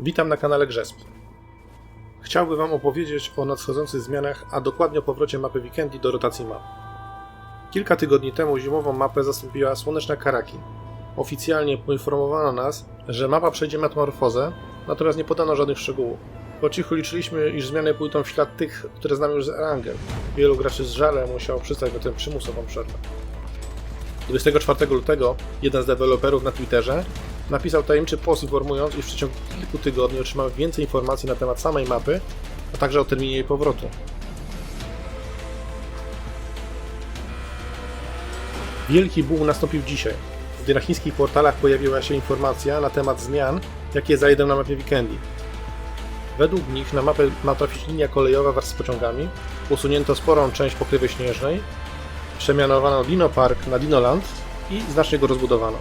Witam na kanale Grzesp. Chciałbym Wam opowiedzieć o nadchodzących zmianach, a dokładnie o powrocie mapy Weekendi do rotacji map. Kilka tygodni temu zimową mapę zastąpiła słoneczna Karaki. Oficjalnie poinformowano nas, że mapa przejdzie metamorfozę, natomiast nie podano żadnych szczegółów. Po cichu liczyliśmy, iż zmiany pójdą w ślad tych, które znamy już z Erangel. Wielu graczy z żalem musiało przystać na tę przymusową przerwę. 24 lutego jeden z deweloperów na Twitterze napisał tajemniczy post informując, iż w przeciągu kilku tygodni otrzymamy więcej informacji na temat samej mapy, a także o terminie jej powrotu. Wielki boom nastąpił dzisiaj, gdy na chińskich portalach pojawiła się informacja na temat zmian, jakie zajdą na mapie Weekendi. Według nich na mapę ma trafić linia kolejowa wraz z pociągami, usunięto sporą część pokrywy śnieżnej, przemianowano Dino Park na Dinoland i znacznie go rozbudowano.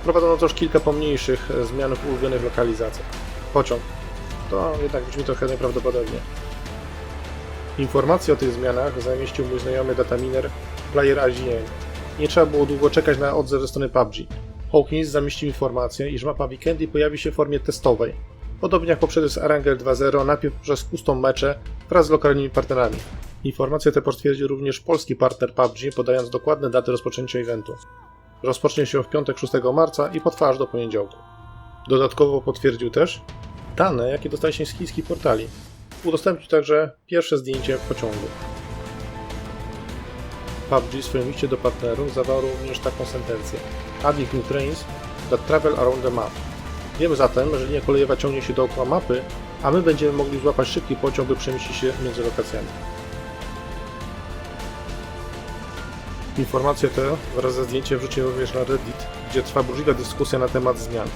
Wprowadzono też kilka pomniejszych e, zmian w ulubionych lokalizacjach. Pociąg. To jednak brzmi trochę nieprawdopodobnie. Informacje o tych zmianach zamieścił mój znajomy dataminer Player AGN. Nie trzeba było długo czekać na odzew ze strony PUBG. Hawkins zamieścił informację, iż mapa Weekendy pojawi się w formie testowej. Podobnie jak poprzednio z Arangel 2.0, najpierw przez custom mecze wraz z lokalnymi partnerami. Informacje te potwierdził również polski partner PUBG, podając dokładne daty rozpoczęcia eventu. Rozpocznie się w piątek 6 marca i potrwa aż do poniedziałku. Dodatkowo potwierdził też dane, jakie dostaje się z chińskich portali. Udostępnił także pierwsze zdjęcie pociągu. PUBG w swoim liście do partnerów zawarł również taką sentencję. Adding new trains that travel around the map. Wiemy zatem, że linia kolejowa ciągnie się dookoła mapy, a my będziemy mogli złapać szybki pociąg, by przemieścić się między lokacjami. Informacje te wraz ze zdjęciem wrzuciłem również na Reddit, gdzie trwa burzliwa dyskusja na temat zmian.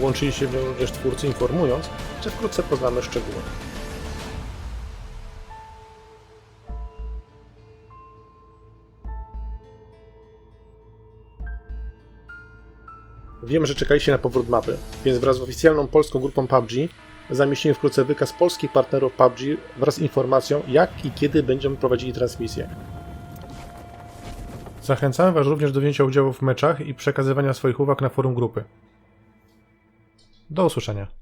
Włączyli się w nią również twórcy, informując, że wkrótce poznamy szczegóły. Wiem, że czekaliście na powrót mapy, więc wraz z oficjalną polską grupą PUBG zamieścimy wkrótce wykaz polskich partnerów PUBG wraz z informacją, jak i kiedy będziemy prowadzili transmisję. Zachęcamy Was również do wzięcia udziału w meczach i przekazywania swoich uwag na forum grupy. Do usłyszenia.